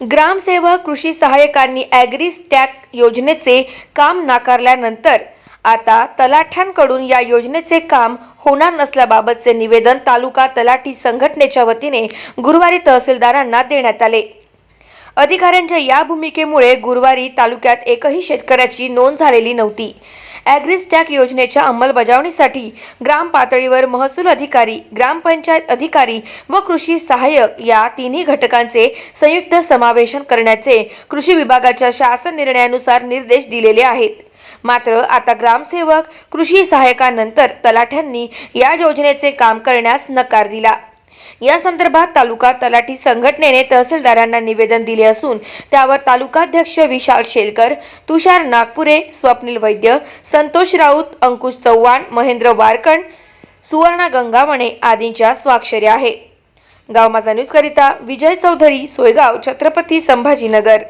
ग्रामसेवक कृषी सहाय्यकांनी agree stack योजनेचे काम नाकारल्यानंतर आता तलाठ्यांकडून या योजनेचे काम होणार नसल्याबाबतचे निवेदन तालुका तलाठी संघटनेच्या वतीने गुरुवारी तहसीलदारांना देण्यात आले. अधिकाऱ्यांच्या या भूमिकेमुळे गुरुवारी तालुक्यात एकही शेतकऱ्याची नोंद झालेली नव्हती. ॲग्रीस्टॅक योजनेच्या अंमलबजावणीसाठी ग्राम पातळीवर महसूल अधिकारी ग्रामपंचायत अधिकारी व कृषी सहाय्यक या तिन्ही घटकांचे संयुक्त समावेशन करण्याचे कृषी विभागाच्या शासन निर्णयानुसार निर्देश दिलेले आहेत. मात्र आता ग्रामसेवक कृषी सहाय्यकानंतर तलाठ्यांनी या योजनेचे काम करण्यास नकार दिला. या संदर्भात तालुका तलाठी संघटनेने तहसीलदारांना निवेदन दिले असून त्यावर तालुकाध्यक्ष विशाल शेलकर तुषार नागपुरे स्वप्नील वैद्य संतोष राऊत अंकुश चव्हाण महेंद्र वारकण सुवर्णा गंगावणे आदींच्या स्वाक्षरी आहे. गाव माझा न्यूज करिता विजय चौधरी सोयगाव छत्रपती संभाजीनगर.